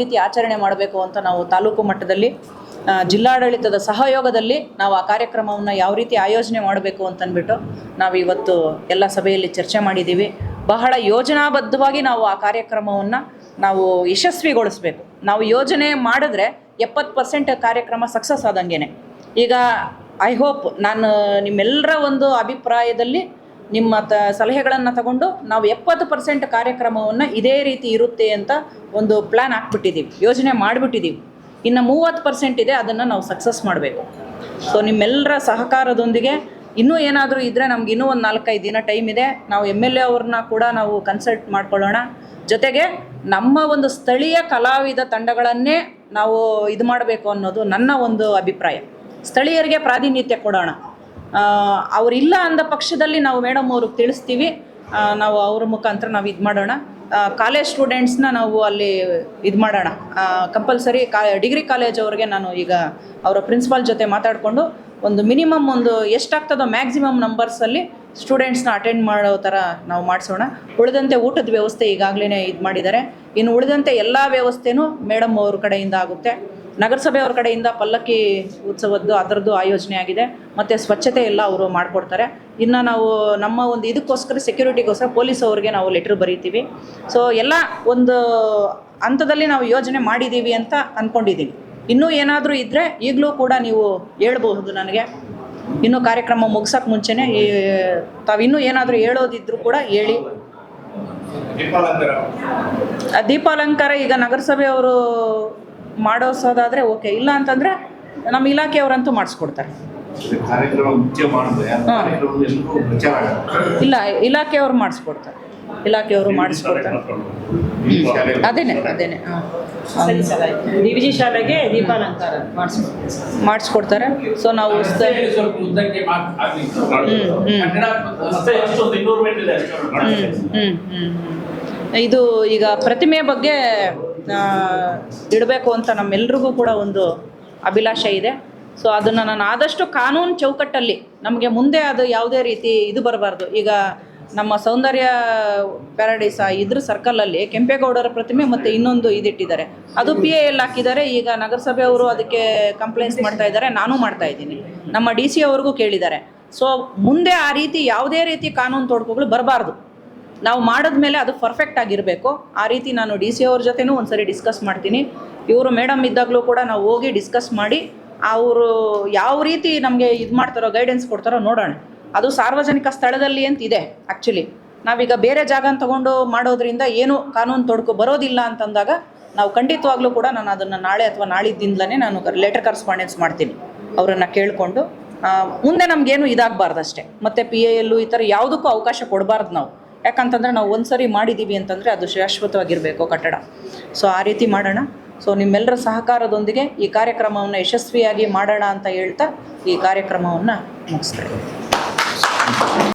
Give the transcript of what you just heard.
ರೀತಿ ಆಚರಣೆ ಮಾಡಬೇಕು ಅಂತ ನಾವು ತಾಲೂಕು ಮಟ್ಟದಲ್ಲಿ ಜಿಲ್ಲಾಡಳಿತದ ಸಹಯೋಗದಲ್ಲಿ ನಾವು ಆ ಕಾರ್ಯಕ್ರಮವನ್ನು ಯಾವ ರೀತಿ ಆಯೋಜನೆ ಮಾಡಬೇಕು ಅಂತಂದ್ಬಿಟ್ಟು ನಾವು ಇವತ್ತು ಎಲ್ಲ ಸಭೆಯಲ್ಲಿ ಚರ್ಚೆ ಮಾಡಿದ್ದೀವಿ ಬಹಳ ಯೋಜನಾಬದ್ಧವಾಗಿ ನಾವು ಆ ಕಾರ್ಯಕ್ರಮವನ್ನು ನಾವು ಯಶಸ್ವಿಗೊಳಿಸಬೇಕು. ನಾವು ಯೋಜನೆ ಮಾಡಿದ್ರೆ ಎಪ್ಪತ್ತು ಪರ್ಸೆಂಟ್ ಕಾರ್ಯಕ್ರಮ ಸಕ್ಸಸ್ ಆದಂಗೆ ಈಗ ಐ ಹೋಪ್ ನಾನು ನಿಮ್ಮೆಲ್ಲರ ಒಂದು ಅಭಿಪ್ರಾಯದಲ್ಲಿ ನಿಮ್ಮ ತ ಸಲಹೆಗಳನ್ನು ತಗೊಂಡು ನಾವು ಎಪ್ಪತ್ತು ಪರ್ಸೆಂಟ್ ಕಾರ್ಯಕ್ರಮವನ್ನು ಇದೇ ರೀತಿ ಇರುತ್ತೆ ಅಂತ ಒಂದು ಪ್ಲ್ಯಾನ್ ಹಾಕ್ಬಿಟ್ಟಿದ್ದೀವಿ ಯೋಜನೆ ಮಾಡಿಬಿಟ್ಟಿದ್ದೀವಿ ಇನ್ನು ಮೂವತ್ತು ಪರ್ಸೆಂಟ್ ಇದೆ, ಅದನ್ನು ನಾವು ಸಕ್ಸಸ್ ಮಾಡಬೇಕು. ಸೊ ನಿಮ್ಮೆಲ್ಲರ ಸಹಕಾರದೊಂದಿಗೆ ಇನ್ನೂ ಏನಾದರೂ ಇದ್ದರೆ ನಮ್ಗೆ ಇನ್ನೂ ಒಂದು ನಾಲ್ಕೈದು ದಿನ ಟೈಮ್ ಇದೆ. ನಾವು ಎಂ ಎಲ್ ಎ ಅವ್ರನ್ನ ಕೂಡ ನಾವು ಕನ್ಸಲ್ಟ್ ಮಾಡ್ಕೊಳ್ಳೋಣ. ಜೊತೆಗೆ ನಮ್ಮ ಒಂದು ಸ್ಥಳೀಯ ಕಲಾವಿದ ತಂಡಗಳನ್ನೇ ನಾವು ಇದು ಮಾಡಬೇಕು ಅನ್ನೋದು ನನ್ನ ಒಂದು ಅಭಿಪ್ರಾಯ. ಸ್ಥಳೀಯರಿಗೆ ಪ್ರಾತಿನಿಧ್ಯ ಕೊಡೋಣ. ಅವರಿಲ್ಲ ಅಂದ ಪಕ್ಷದಲ್ಲಿ ನಾವು ಮೇಡಮ್ ಅವ್ರಿಗೆ ತಿಳಿಸ್ತೀವಿ. ನಾವು ಅವ್ರ ಮುಖಾಂತರ ನಾವು ಇದು ಮಾಡೋಣ. ಕಾಲೇಜ್ ಸ್ಟೂಡೆಂಟ್ಸ್ನ ನಾವು ಅಲ್ಲಿ ಇದು ಮಾಡೋಣ. ಕಂಪಲ್ಸರಿ ಕಾ ಡಿಗ್ರಿ ಕಾಲೇಜ್ ಅವ್ರಿಗೆ ನಾನು ಈಗ ಅವರ ಪ್ರಿನ್ಸಿಪಾಲ್ ಜೊತೆ ಮಾತಾಡಿಕೊಂಡು ಒಂದು ಮಿನಿಮಮ್ ಒಂದು ಎಷ್ಟಾಗ್ತದೋ ಮ್ಯಾಕ್ಸಿಮಮ್ ನಂಬರ್ಸಲ್ಲಿ ಸ್ಟೂಡೆಂಟ್ಸ್ನ ಅಟೆಂಡ್ ಮಾಡೋ ಥರ ನಾವು ಮಾಡಿಸೋಣ. ಉಳಿದಂತೆ ಊಟದ ವ್ಯವಸ್ಥೆ ಈಗಾಗಲೇ ಇದು ಮಾಡಿದ್ದಾರೆ. ಇನ್ನು ಉಳಿದಂತೆ ಎಲ್ಲ ವ್ಯವಸ್ಥೆನೂ ಮೇಡಮ್ ಅವ್ರ ಕಡೆಯಿಂದ ಆಗುತ್ತೆ. ನಗರಸಭೆ ಅವ್ರ ಕಡೆಯಿಂದ ಪಲ್ಲಕ್ಕಿ ಉತ್ಸವದ್ದು ಅದರದ್ದು ಆಯೋಜನೆ ಆಗಿದೆ. ಮತ್ತು ಸ್ವಚ್ಛತೆ ಎಲ್ಲ ಅವರು ಮಾಡಿಕೊಡ್ತಾರೆ. ಇನ್ನು ನಾವು ನಮ್ಮ ಒಂದು ಇದಕ್ಕೋಸ್ಕರ ಸೆಕ್ಯೂರಿಟಿಗೋಸ್ಕರ ಪೊಲೀಸ್ ಅವ್ರಿಗೆ ನಾವು ಲೆಟ್ರ್ ಬರೀತೀವಿ. ಸೊ ಎಲ್ಲ ಒಂದು ಹಂತದಲ್ಲಿ ನಾವು ಯೋಜನೆ ಮಾಡಿದ್ದೀವಿ ಅಂತ ಅಂದ್ಕೊಂಡಿದ್ದೀವಿ ಇನ್ನೂ ಏನಾದರೂ ಇದ್ದರೆ ಈಗಲೂ ಕೂಡ ನೀವು ಹೇಳ್ಬಹುದು ನನಗೆ. ಇನ್ನೂ ಕಾರ್ಯಕ್ರಮ ಮುಗಿಸೋಕೆ ಮುಂಚೆನೇ ಈ ತಾವು ಇನ್ನೂ ಏನಾದರೂ ಹೇಳೋದಿದ್ರೂ ಕೂಡ ಹೇಳಿ. ದೀಪಾಲಂಕಾರ. ಈಗ ನಗರಸಭೆಯವರು ಮಾಡೋಸೋದಾದರೆ ಓಕೆ. ಇಲ್ಲ ಅಂತಂದರೆ ನಮ್ಮ ಇಲಾಖೆಯವರಂತೂ ಮಾಡಿಸ್ಕೊಡ್ತಾರೆ. ಇಲ್ಲ ಇಲಾಖೆಯವರು ಮಾಡಿಸ್ಕೊಡ್ತಾರೆ. ಇಲಾಖೆಯವರು ಮಾಡಿಸ್ಕೊಡ್ತಾರೆ. ಅದೇನೆ ಅದೇನೆ ಶಾಲೆಗೆ ದೀಪಾಲಂಕಾರ ಮಾಡಿಸ್ಕೊಡ್ತಾರೆ ಸೊ ನಾವು ಹ್ಞೂ ಎಷ್ಟೊಂದು ಇನ್ನೂರು ಇದೆ ಈಗ ಪ್ರತಿಮೆ ಬಗ್ಗೆ ಇಡಬೇಕು ಅಂತ ನಮ್ಮೆಲ್ರಿಗೂ ಕೂಡ ಒಂದು ಅಭಿಲಾಷೆ ಇದೆ. ಸೊ ಅದನ್ನು ನಾನು ಆದಷ್ಟು ಕಾನೂನು ಚೌಕಟ್ಟಲ್ಲಿ ನಮಗೆ ಮುಂದೆ ಅದು ಯಾವುದೇ ರೀತಿ ಇದು ಬರಬಾರ್ದು. ಈಗ ನಮ್ಮ ಸೌಂದರ್ಯ ಪ್ಯಾರಡೈಸ್ ಇದ್ರ ಸರ್ಕಲಲ್ಲಿ ಕೆಂಪೇಗೌಡರ ಪ್ರತಿಮೆ ಮತ್ತು ಇನ್ನೊಂದು ಇದಿಟ್ಟಿದ್ದಾರೆ. ಅದು ಪಿ ಎಲ್ ಹಾಕಿದ್ದಾರೆ. ಈಗ ನಗರಸಭೆ ಅವರು ಅದಕ್ಕೆ ಕಂಪ್ಲೇಂಟ್ಸ್ ಮಾಡ್ತಾ ಇದ್ದಾರೆ. ನಾನು ಮಾಡ್ತಾ ಇದ್ದೀನಿ. ನಮ್ಮ ಡಿ ಸಿ ಅವ್ರಿಗೂ ಕೇಳಿದ್ದಾರೆ. ಸೊ ಮುಂದೆ ಆ ರೀತಿ ಯಾವುದೇ ರೀತಿ ಕಾನೂನು ತೊಡಕುಗಳು ಬರಬಾರ್ದು. ನಾವು ಮಾಡಿದ್ಮೇಲೆ ಅದು ಪರ್ಫೆಕ್ಟ್ ಆಗಿರಬೇಕು. ಆ ರೀತಿ ನಾನು ಡಿ ಸಿ ಅವ್ರ ಜೊತೆನೂ ಒಂದ್ಸರಿ ಡಿಸ್ಕಸ್ ಮಾಡ್ತೀನಿ. ಇವರು ಮೇಡಮ್ ಇದ್ದಾಗಲೂ ಕೂಡ ನಾವು ಹೋಗಿ ಡಿಸ್ಕಸ್ ಮಾಡಿ, ಅವರು ಯಾವ ರೀತಿ ನಮಗೆ ಇದು ಮಾಡ್ತಾರೋ ಗೈಡೆನ್ಸ್ ಕೊಡ್ತಾರೋ ನೋಡೋಣ. ಅದು ಸಾರ್ವಜನಿಕ ಸ್ಥಳದಲ್ಲಿ ಅಂತ ಇದೆ ಆ್ಯಕ್ಚುಲಿ ನಾವೀಗ ಬೇರೆ ಜಾಗ ತಗೊಂಡು ಮಾಡೋದ್ರಿಂದ ಏನು ಕಾನೂನು ತೊಡಕು ಬರೋದಿಲ್ಲ ಅಂತಂದಾಗ ನಾವು ಖಂಡಿತವಾಗ್ಲೂ ಕೂಡ ನಾನು ಅದನ್ನು ನಾಳೆ ಅಥವಾ ನಾಳಿದ್ದಿಂದಲೇ ನಾನು ಲೆಟರ್ ಕರೆಸ್ಪಾಂಡೆನ್ಸ್ ಮಾಡ್ತೀನಿ. ಅವರನ್ನು ಕೇಳಿಕೊಂಡು ಮುಂದೆ ನಮಗೇನು ಇದಾಗಬಾರ್ದು ಅಷ್ಟೇ ಮತ್ತು ಪಿ ಎಲ್ಲು ಈ ಥರ ಯಾವುದಕ್ಕೂ ಅವಕಾಶ ಕೊಡಬಾರ್ದು ನಾವು. ಯಾಕಂತಂದರೆ ನಾವು ಒಂದು ಸರಿ ಮಾಡಿದ್ದೀವಿ ಅಂತಂದರೆ ಅದು ಶಾಶ್ವತವಾಗಿರಬೇಕು ಕಟ್ಟಡ. ಸೊ ಆ ರೀತಿ ಮಾಡೋಣ. ಸೊ ನಿಮ್ಮೆಲ್ಲರ ಸಹಕಾರದೊಂದಿಗೆ ಈ ಕಾರ್ಯಕ್ರಮವನ್ನು ಯಶಸ್ವಿಯಾಗಿ ಮಾಡೋಣ ಅಂತ ಹೇಳ್ತಾ ಈ ಕಾರ್ಯಕ್ರಮವನ್ನು ಮುಗಿಸ್ತಾ ಇದ್ದೀನಿ